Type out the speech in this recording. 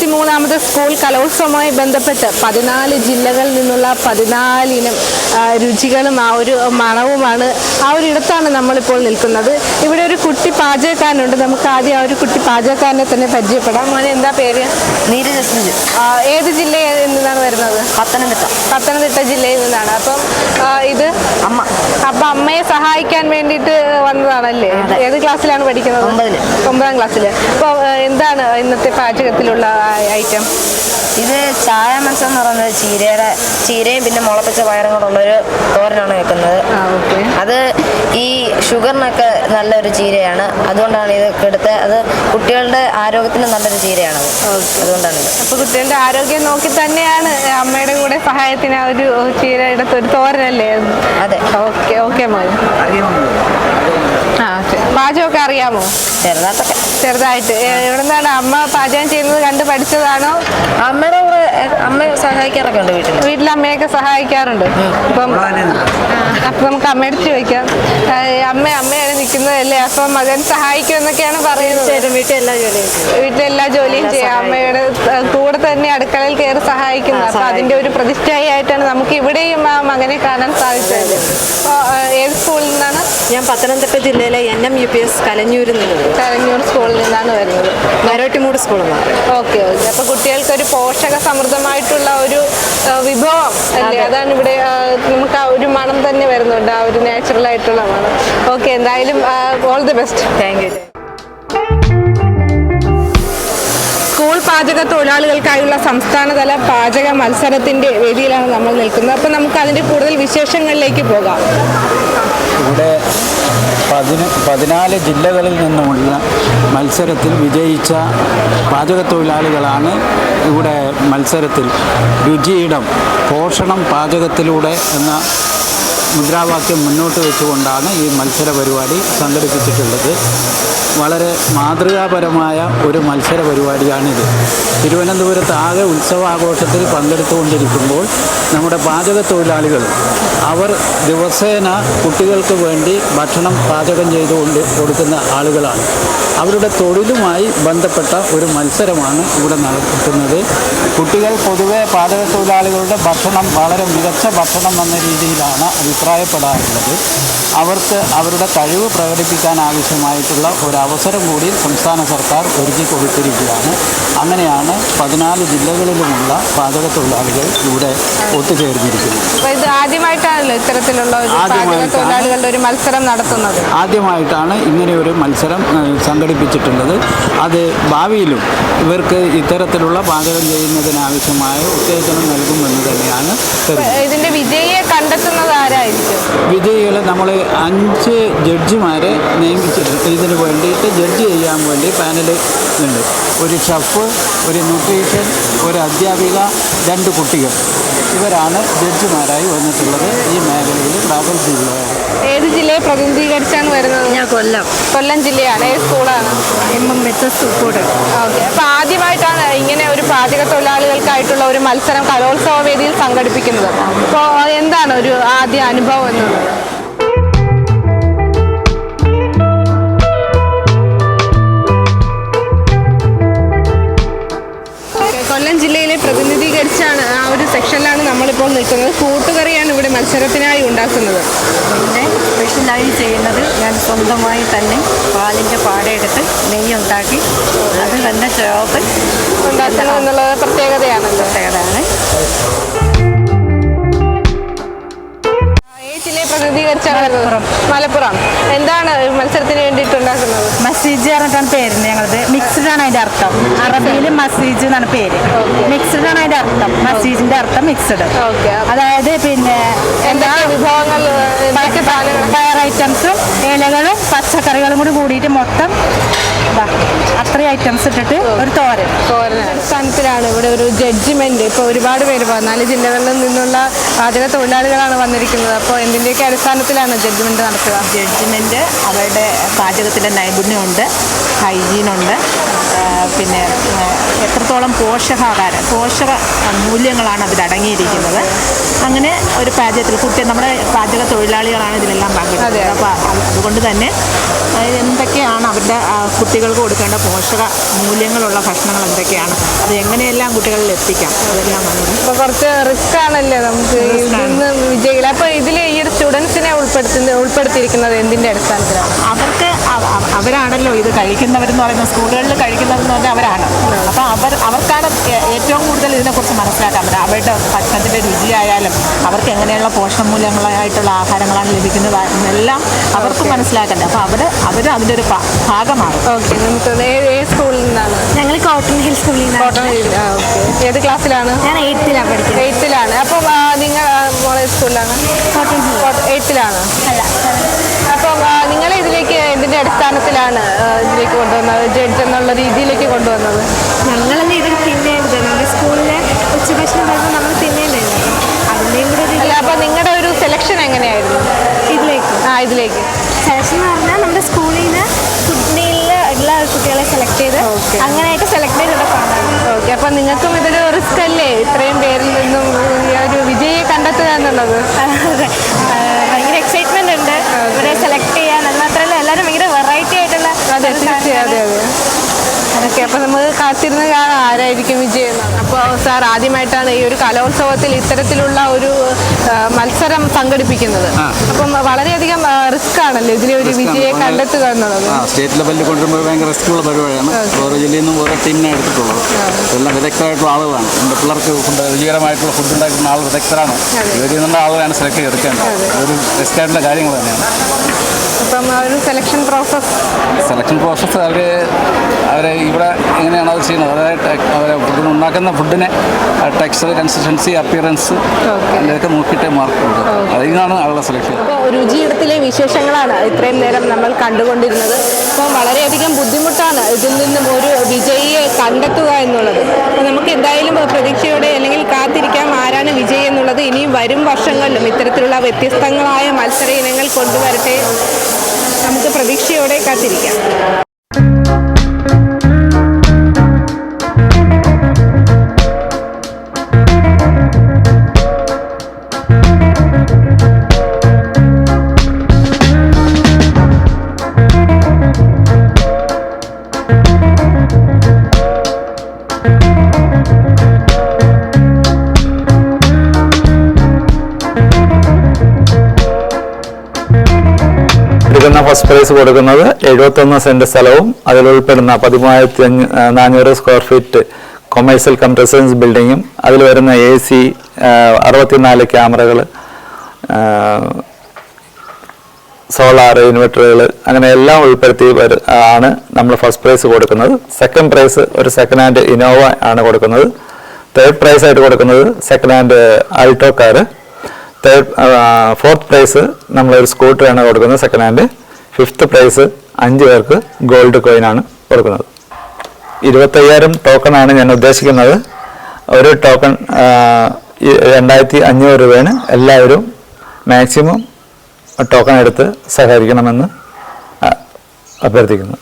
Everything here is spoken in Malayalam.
അറുപത്തിമൂന്നാമത് സ്കൂൾ കലോത്സവവുമായി ബന്ധപ്പെട്ട് പതിനാല് ജില്ലകളിൽ നിന്നുള്ള പതിനാലിനും രുചികളും ആ ഒരു മണവുമാണ് ആ ഒരു ഇടത്താണ് നമ്മളിപ്പോൾ നിൽക്കുന്നത്. ഇവിടെ ഒരു കുട്ടി പാചകക്കാരനുണ്ട്. നമുക്ക് ആദ്യം ആ ഒരു കുട്ടി പാചകക്കാരനെ തന്നെ പരിചയപ്പെടാം. മോനെ എന്താ പേര്? നീരജ ഏത് ജില്ലയിൽ പത്തനംതിട്ട. പത്തനംതിട്ട ജില്ലയിൽ നിന്നാണ്. അപ്പം ഇത് അമ്മ. അപ്പൊ അമ്മയെ സഹായിക്കാൻ വേണ്ടിയിട്ട് വന്നതാണല്ലേ? ഏത് ക്ലാസ്സിലാണ് പഠിക്കുന്നത്. ഒമ്പതാം ക്ലാസ്സിൽ അപ്പോൾ എന്താണ് ഇന്നത്തെ പാചകത്തിലുള്ള ഐറ്റം? ഇത് ചായ മത്സ്യം എന്ന് പറയുന്നത് ചീരയുടെ ചീരയും പിന്നെ മുളപ്പിച്ച പയറും കൂടെ ഉള്ളൊരു തോരനാണ് വെക്കുന്നത്. അത് ഈ ഷുഗറിനൊക്കെ നല്ലൊരു ചീരയാണ്. അതുകൊണ്ടാണ് ഇത് എടുത്ത് അത് കുട്ടികളുടെ ആരോഗ്യത്തിന് നല്ലൊരു ചീരയാണത്. അതുകൊണ്ടാണ് അപ്പൊ കുട്ടികളുടെ ആരോഗ്യം നോക്കി തന്നെയാണ് അമ്മയുടെ കൂടെ സഹായത്തിന് ആ ഒരു ചീര എടുത്ത് ഒരു തോരനല്ലേ? അതെ. ഓക്കെ ഓക്കെ മോൻ. പാചകമൊക്കെ അറിയാമോ? ചെറുതായിട്ടൊക്കെ. ചെറുതായിട്ട്. എവിടുന്നാണ് അമ്മ പാചകം ചെയ്യുന്നത്? കണ്ട് പഠിച്ചതാണോ? അമ്മയുടെ കൂടെ അമ്മ അമ്മയെ സഹായിക്കാറൊക്കെ ഉണ്ട് വീട്ടിൽ വീട്ടിൽ അമ്മയൊക്കെ സഹായിക്കാറുണ്ട് അപ്പം അപ്പൊ നമുക്ക് അമ്മയടിച്ച് ചോദിക്കാം. അമ്മ അമ്മ നിൽക്കുന്നതല്ലേ അപ്പൊ മകൻ സഹായിക്കും എന്നൊക്കെയാണ് പറയുന്നത് വീട്ടിൽ എല്ലാ ജോലിയും വീട്ടിലെ എല്ലാ ജോലിയും ചെയ്യാം. അമ്മയുടെ കൂടെ തന്നെ അടുക്കളയിൽ കയറി സഹായിക്കുന്നത് അപ്പൊ അതിന്റെ ഒരു പ്രതിഷ്ഠയായിട്ടാണ് നമുക്ക് ഇവിടെയും ആ മകനെ കാണാൻ സാധിച്ചത്. ഏത് സ്കൂളിൽ നിന്നാണ്? ഞാൻ പത്തനംതിട്ട ജില്ലയിലെ N M U P S കലഞ്ഞൂരിൽ നിന്ന് കലഞ്ഞൂർ സ്കൂളിൽ നിന്നാണ് വരുന്നത്. മരോട്ടിമൂട് സ്കൂളിൽ നിന്ന് ഓക്കെ ഓക്കെ. അപ്പൊ കുട്ടികൾക്ക് ഒരു പോഷക സമൃദ്ധമായിട്ടുള്ള ഒരു വിഭവം അല്ലേ? അതാണ് ഇവിടെ നമുക്ക് ആ ഒരു മണം തന്നെ വരുന്നുണ്ട്. ആ ഒരു നാച്ചുറൽ ആയിട്ടുള്ള മണം. ഓക്കെ എന്തായാലും all the best thank you school പാചക തൊഴിലാളികൾക്കായുള്ള സംസ്ഥാനതല പാചക മത്സരത്തിന്റെ വേദിയിലാണ് നമ്മൾ നിൽക്കുന്നത്. അപ്പൊ നമുക്ക് അതിന്റെ കൂടുതൽ വിശേഷങ്ങളിലേക്ക് പോകാം. ഇവിടെ പതിന പതിനാല് ജില്ലകളിൽ നിന്നുമുള്ള മത്സരത്തിൽ വിജയിച്ച പാചക തൊഴിലാളികളാണ് ഇവിടെ മത്സരത്തിൽ. രുചിയിടം പോഷണം പാചകത്തിലൂടെ എന്ന മുദ്രാവാക്യം മുന്നോട്ട് വെച്ചുകൊണ്ടാണ് ഈ മത്സര പരിപാടി സംഘടിപ്പിച്ചിട്ടുള്ളത്. വളരെ മാതൃകാപരമായ ഒരു മത്സര പരിപാടിയാണിത് തിരുവനന്തപുരത്ത് ആകെ ഉത്സവാഘോഷത്തിൽ പങ്കെടുത്തുകൊണ്ടിരിക്കുമ്പോൾ നമ്മുടെ പാചക തൊഴിലാളികൾ അവർ ദിവസേന കുട്ടികൾക്ക് വേണ്ടി ഭക്ഷണം പാചകം ചെയ്തുകൊണ്ട് കൊടുക്കുന്ന ആളുകളാണ്. അവരുടെ തൊഴിലുമായി ബന്ധപ്പെട്ട ഒരു മത്സരമാണ് ഇവിടെ നടത്തുന്നത് കുട്ടികൾ പൊതുവെ പാചക തൊഴിലാളികളുടെ ഭക്ഷണം വളരെ മികച്ച ഭക്ഷണം എന്ന രീതിയിലാണ് അഭിപ്രായപ്പെടാറുള്ളത്. അവർക്ക് അവരുടെ കഴിവ് പ്രകടിപ്പിക്കാൻ ആവശ്യമായിട്ടുള്ള ഒരു അവസരം കൂടി സംസ്ഥാന സർക്കാർ ഒരുക്കി കൊടുത്തിരിക്കുകയാണ്. അങ്ങനെയാണ് പതിനാല് ജില്ലകളിലുമുള്ള പാചക തൊഴിലാളികൾ ഇവിടെ ഒത്തുചേർന്നിരിക്കുന്നത്. ആദ്യമായിട്ടാണല്ലോ ഇത്തരത്തിലുള്ള ഒരു ആദ്യമായിട്ടാണ്. ഇങ്ങനെ ഒരു മത്സരം നടത്തുന്നത്? ആദ്യമായിട്ടാണ് ഇങ്ങനെയൊരു മത്സരം സംഘടിപ്പിച്ചിട്ടുള്ളത്. അത് ഭാവിയിലും ഇവർക്ക് ഇത്തരത്തിലുള്ള പാചകം ചെയ്യുന്നതിനാവശ്യമായ ഉത്തേജനം നൽകുമെന്ന് തന്നെയാണ് ഇതിന്റെ വിജയിയെ കണ്ടെത്തുന്നത് ആരായിരിക്കും? വിജയികളെ നമ്മൾ അഞ്ച് ജഡ്ജിമാരെ നിയമിച്ചിട്ടുണ്ട്. ഇതിന് വേണ്ടിയിട്ട് ജഡ്ജ് ചെയ്യാൻ വേണ്ടി പാനൽ ഉണ്ട് ഒരു ഷെഫ് ഒരു ന്യൂട്രീഷൻ ഒരു അധ്യാപിക രണ്ട് കുട്ടികൾ. ഇവരാണ് ജഡ്ജിമാരായി വന്നിട്ടുള്ളത് ഈ മേഖലയിൽ പ്രാബല്യമുള്ളവർ ഏത് ജില്ലയെ പ്രതിനിധീകരിച്ചാണ് വരുന്നത്? ഞാൻ കൊല്ലം. കൊല്ലം ജില്ലയാണ്. ഏത് സ്കൂളാണ് എം എം എച്ച് എസ് കൂട്. ഓക്കെ. അപ്പോൾ ആദ്യമായിട്ടാണ് ഇങ്ങനെ ഒരു പാചക തൊഴിലാളികൾക്കായിട്ടുള്ള ഒരു മത്സരം കലോത്സവ വേദിയിൽ സംഘടിപ്പിക്കുന്നത്. അപ്പോൾ എന്താണ് ഒരു ആദ്യ അനുഭവം എന്നുള്ളത്? കൊല്ലം ജില്ലയിലെ പ്രതിനിധീകരിച്ചാണ് ആ ഒരു സെക്ഷനിലാണ് നമ്മളിപ്പോൾ നിൽക്കുന്നത്. കൂട്ടുകറിയാണ് ഇവിടെ മത്സരത്തിനായി ഉണ്ടാക്കുന്നത്. പിന്നെ സ്പെഷ്യലായി ചെയ്യുന്നത് ഞാൻ സ്വന്തമായി തന്നെ പാലിന്റെ പാടയെടുത്ത് നെയ്യ് ഉണ്ടാക്കി അത് തന്നെ ചേർത്ത് ഉണ്ടാക്കണം എന്നുള്ളത് പ്രത്യേകതയാണ്. പ്രതിനിധീകരിച്ചാണ് മലപ്പുറം. എന്താണ് മത്സരത്തിന് വേണ്ടിയിട്ടുണ്ടാക്കുന്നത്? മസീജ് പറഞ്ഞിട്ടാണ് പേര് ഞങ്ങളത്. മിക്സ്ഡ് ആണ് അതിന്റെ അർത്ഥം. അറബിയിൽ മസീജ് എന്നാണ് പേര്. മിക്സ്ഡ് ആണ് അതിന്റെ അർത്ഥം. മസീജിന്റെ അർത്ഥം മിക്സ്ഡ് അതായത് പിന്നെ എന്താ? വിഭവങ്ങൾ പയർ ഐറ്റംസും ഇലകളും പച്ചക്കറികളും കൂടി കൂടിയിട്ട് മൊത്തം അത്രയും ഐറ്റംസ് ഇട്ടിട്ട് ഒരു തോരൻ. തോരൻ. അടിസ്ഥാനത്തിലാണ് ഇവിടെ ഒരു ജഡ്ജ്മെന്റ് ഇപ്പോൾ ഒരുപാട് പേര് പതിനാല് ജില്ലകളിൽ നിന്നുള്ള പാചക തൊഴിലാളികളാണ് വന്നിരിക്കുന്നത്. അപ്പോൾ എന്തിന്റെയൊക്കെ അടിസ്ഥാനത്തിലാണ് ജഡ്ജ്മെന്റ് നടത്തുക ജഡ്ജ്മെന്റ് അവരുടെ പാചകത്തിന്റെ നൈപുണ്യമുണ്ട് ഹൈജീനുണ്ട് പിന്നെ എത്രത്തോളം പോഷകാഹാരം പോഷക മൂല്യങ്ങളാണ് അതിൽ അടങ്ങിയിരിക്കുന്നത്. അങ്ങനെ ഒരു പാചകത്തിൽ കുട്ടി നമ്മുടെ പാചക തൊഴിലാളികളാണ് ഇതിലെല്ലാം. പങ്കെടുക്കുന്നത്. അപ്പോൾ അതുകൊണ്ട് തന്നെ ആ, എന്തൊക്കെയാണ് അവരുടെ കുട്ടികൾക്ക് കൊടുക്കേണ്ട പോഷക മൂല്യങ്ങളുള്ള ഭക്ഷണങ്ങൾ എന്തൊക്കെയാണ്? അത് എങ്ങനെയെല്ലാം കുട്ടികളിൽ എത്തിക്കാം? അതെല്ലാം അപ്പോൾ കുറച്ച് റിസ്ക് ആണല്ലേ നമുക്ക് വിജയികൾ വിജയിക്കില്ല അപ്പൊ ഇതിൽ ഈ ഒരു സ്റ്റുഡൻസിനെ ഉൾപ്പെടുത്തുന്ന ഉൾപ്പെടുത്തിയിരിക്കുന്നത് എന്തിന്റെ അടിസ്ഥാനത്തിലാണ്? അവർക്ക് അവ- അവ- അവരാണല്ലോ ഇത് കഴിക്കുന്നവരെന്ന് പറയുന്നത് സ്കൂളുകളിൽ കഴിക്കുന്നവരെന്ന് പറഞ്ഞാൽ അവരാണ്. അപ്പോൾ അവർ അവർക്കാണ് ഏറ്റവും കൂടുതൽ ഇതിനെക്കുറിച്ച് മനസ്സിലാക്കാൻ പറ്റുക. അവരുടെ ഭക്ഷണത്തിന്റെ രുചിയായാലും അവർക്ക് എങ്ങനെയുള്ള പോഷകമൂല്യങ്ങളായിട്ടുള്ള ആഹാരങ്ങളാണ് ലഭിക്കുന്നത് എന്നെല്ലാം അവർക്ക് മനസ്സിലാക്കണ്ടേ അപ്പോൾ അവർ അവർ അതിന്റെ ഒരു ഭാഗമാണ്. ഓക്കെ നമുക്ക് സ്കൂളിൽ നിന്നാണ്? ഞങ്ങൾ കോട്ടൺ ഹിൽ സ്കൂളിൽ നിന്നാണ്. Cotton Hill okay. ഏത് ക്ലാസ്സിലാണ്? ഞാൻ എയ്ത്തിലാണ് പഠിക്കുന്നത്. എയ്ത്തിലാണ് അപ്പോൾ നിങ്ങൾ കോളേജ് മോളെ സ്കൂളിലാണ്? അടിസ്ഥാനത്തിലാണ് ഇതിലേക്ക് കൊണ്ടുവന്നത് ജഡ്ജ് എന്നുള്ള രീതിയിലേക്ക് കൊണ്ടുവന്നത്. ഞങ്ങളെന്ന് ഇതിൽ നമ്മുടെ സ്കൂളിലെ ഉച്ചഭക്ഷണം വരുമ്പോൾ നമ്മൾ തിന്നേണ്ടായിരുന്നു അതിന്റെയും കൂടെ ഒരു അല്ല അപ്പോൾ നിങ്ങളുടെ ഒരു സെലക്ഷൻ എങ്ങനെയായിരുന്നു? ഇതിലേക്ക്. ആ ഇതിലേക്ക്. സെലക്ഷൻ എന്ന് പറഞ്ഞാൽ നമ്മുടെ സ്കൂളിൽ നിന്ന് ഫുഡ് ഉള്ള കുട്ടികളെ സെലക്ട് ചെയ്ത് അങ്ങനെയായിട്ട് സെലക്ട് ചെയ്തിട്ട് ഓക്കെ അപ്പോൾ നിങ്ങൾക്കും ഇതൊരു റിസ്ക് അല്ലേ ഇത്രയും പേരിൽ നിന്നും ഈ ഒരു വിജയിയെ കണ്ടെത്തുക എന്നുള്ളത് അതെ. ആ, ഭയങ്കര എക്സൈറ്റ്മെന്റ് ഉണ്ട് ഇവരെ സെലക്ട് ചെയ്യാൻ അത് മാത്രമല്ല എല്ലാവരും ഭയങ്കര വെറൈറ്റി ആയിട്ടുള്ള അതെ തീർച്ചയായും അതെ അതെ ഓക്കെ അപ്പൊ നമുക്ക് കാത്തിരുന്ന് കാണാം ആരായിരിക്കും വിജയം അപ്പോൾ സാർ ആദ്യമായിട്ടാണ് ഈ ഒരു കലോത്സവത്തിൽ ഇത്തരത്തിലുള്ള ഒരു മത്സരം സംഘടിപ്പിക്കുന്നത്. അപ്പം വളരെയധികം റിസ്ക് ആണല്ലോ ഇതിലെ ഒരു. വിജയെ കണ്ടെത്തുക എന്നുള്ളത്. സ്റ്റേറ്റ് ലെവലിൽ കൊണ്ടുവരുമ്പോൾ ഭയങ്കര റിസ്ക്കുള്ള പരിപാടിയാണ്. ഓരോ ജില്ലയിൽ നിന്നും ഓരോ ടീമിനെ എടുത്തിട്ടുള്ളത്. എല്ലാം വിദഗ്ധരായിട്ടുള്ള ആളുകളാണ്. എന്റെ പിള്ളേർക്ക് ഫുഡ് രുചികരമായിട്ടുള്ള ഫുഡ് ഉണ്ടാക്കുന്ന ആൾ വിദഗ്ധരാണ്. ഇവരിൽ നിന്നുള്ള ആളുകളാണ് സെലക്ട് ചെയ്തെടുക്കേണ്ടത് ഒരു റിസ്ക് ആയിട്ടുള്ള കാര്യങ്ങൾ തന്നെയാണ്. അപ്പം ആ ഒരു സെലക്ഷൻ പ്രോസസ് സെലക്ഷൻ പ്രോസസ്സ് അവർ അവരെ ഇവിടെ എങ്ങനെയാണ് അത് ചെയ്യുന്നത്? അതായത് അവർ ഫുഡിന് ഉണ്ടാക്കുന്ന ഫുഡിനെ ടെക്സ്ചർ കൺസിസ്റ്റൻസി അപ്പിയറൻസ് ഇതൊക്കെ നോക്കിയിട്ട് മാർക്ക് കൊടുക്കും. അതിനാണ് അവരുടെ സെലക്ഷൻ അപ്പോൾ രുചിയിടത്തിലെ വിശേഷങ്ങളാണ് ഇത്രയും നേരം നമ്മൾ കണ്ടുകൊണ്ടിരുന്നത്. അപ്പം വളരെയധികം ബുദ്ധിമുട്ടാണ് ഇതിൽ നിന്നും ഒരു വിജയിയെ കണ്ടെത്തുക എന്നുള്ളത്. അപ്പോൾ നമുക്ക് എന്തായാലും പ്രതീക്ഷയോടെ അല്ലെങ്കിൽ കാത്തിരിക്കാം. ആരാണ് വിജയി എന്നുള്ളത് ഇനിയും വരും വർഷങ്ങളിലും ഇത്തരത്തിലുള്ള വ്യത്യസ്തങ്ങളായ മത്സര ഇനങ്ങൾ കൊണ്ടുവരട്ടെ. നമുക്ക് പ്രതീക്ഷയോടെ കാത്തിരിക്കാം. എടുക്കുന്ന ഫസ്റ്റ് പ്രൈസ് കൊടുക്കുന്നത് എഴുപത്തൊന്ന് സെന്റ് സ്ഥലവും അതിൽ ഉൾപ്പെടുന്ന പതിമൂവായിരത്തി നാനൂറ് square feet commercial cum residence ബിൽഡിങ്ങും അതിൽ വരുന്ന എ സി അറുപത്തിനാല് ക്യാമറകൾ സോളാർ ഇൻവെർട്ടറുകൾ അങ്ങനെ എല്ലാം ഉൾപ്പെടുത്തി ആണ് നമ്മൾ ഫസ്റ്റ് പ്രൈസ് കൊടുക്കുന്നത്. സെക്കൻഡ് പ്രൈസ് ഒരു സെക്കൻഡ് ഹാൻഡ് ഇനോവ ആണ് കൊടുക്കുന്നത്. തേർഡ് പ്രൈസ് ആയിട്ട് കൊടുക്കുന്നത് second hand Alto car third fourth prize നമ്മളൊരു സ്കൂട്ടറാണ് കൊടുക്കുന്നത്. സെക്കൻഡ് ഹാൻഡ് ഫിഫ്ത്ത് പ്രൈസ് അഞ്ച് പേർക്ക് ഗോൾഡ് കോയിനാണ് കൊടുക്കുന്നത്. ഇരുപത്തയ്യായിരം ടോക്കണാണ് ഞാൻ ഉദ്ദേശിക്കുന്നത്. ഒരു ടോക്കൺ രണ്ടായിരത്തി അഞ്ഞൂറ് രൂപയാണ് എല്ലാവരും മാക്സിമം ടോക്കൺ എടുത്ത് സഹകരിക്കണമെന്ന് അഭ്യർത്ഥിക്കുന്നു.